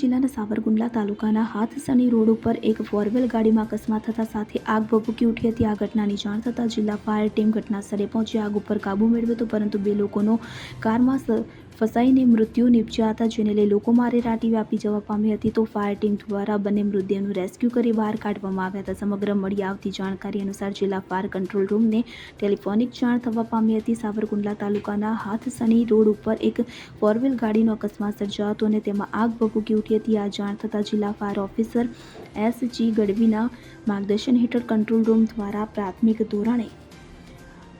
જિલ્લાના સાવરકુંડલા તાલુકાના હાથસણી રોડ ઉપર એક ફોરવેલ ગાડીમાં અકસ્માત થતા સાથે આગ ભભૂકી ઉઠી હતી. આ ઘટનાની જાણ થતાં જિલ્લા ફાયર ટીમ ઘટના સ્થળે પહોંચી આગ ઉપર કાબૂ મેળવ્યો હતો, પરંતુ બે લોકોનો કારમાં ફસાઈને મૃત્યુ નિપજ્યા હતા જેને લઈ લોકોમાં રાટી વ્યાપી જવા પામી હતી, તો ફાયર ટીમ દ્વારા બંને મૃતદેહનું રેસ્ક્યુ કરી બહાર કાઢવામાં આવ્યા હતા. સમગ્ર મળી આવતી જાણકારી અનુસાર જિલ્લા ફાયર કંટ્રોલ રૂમને ટેલિફોનિક જાણ થવા પામી હતી. સાવરકુંડલા તાલુકાના હાથસણી રોડ ઉપર એક ફોરવ્હીલ ગાડીનો અકસ્માત સર્જાયો હતો અને તેમાં આગ ભભૂકી ઉઠી હતી. આ જાણ થતાં જિલ્લા ફાયર ઓફિસર એસ જી ગઢવીના માર્ગદર્શન હેઠળ કંટ્રોલ રૂમ દ્વારા પ્રાથમિક ધોરણે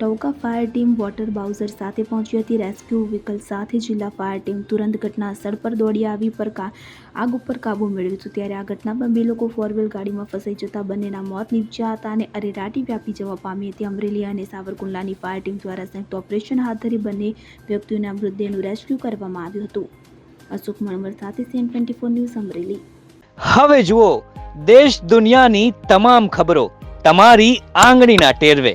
ટવકા ફાયર ટીમ વોટર બાઉઝર સાથે પહોંચી હતી. રેસ્ક્યુ વ્હીકલ સાથે જિલ્લા ફાયર ટીમ તુરંત ઘટના સ્થળ પર દોડી આવી પર આગ ઉપર કાબૂ મેળવ્યું હતું. ત્યારે આ ઘટનામાં બે લોકો ફોરવ્હીલ ગાડીમાં ફસાઈ જતા બંનેના મોત નીપજ્યા હતા અને અરેરાટી વ્યાપી જવા પામી હતી. અમરેલી અને સાવરકુંડલાની ફાયર ટીમ દ્વારા સંયુક્ત ઓપરેશન હાથ ધરી બંને વ્યક્તિઓના મૃતદેહનું રેસ્ક્યુ કરવામાં આવ્યું હતું. અશોક મણવર સાથે CN twenty four news Amreli. હવે જુઓ, દેશ દુનિયાની તમામ ખબરો તમારી આંગળીના ટેરવે.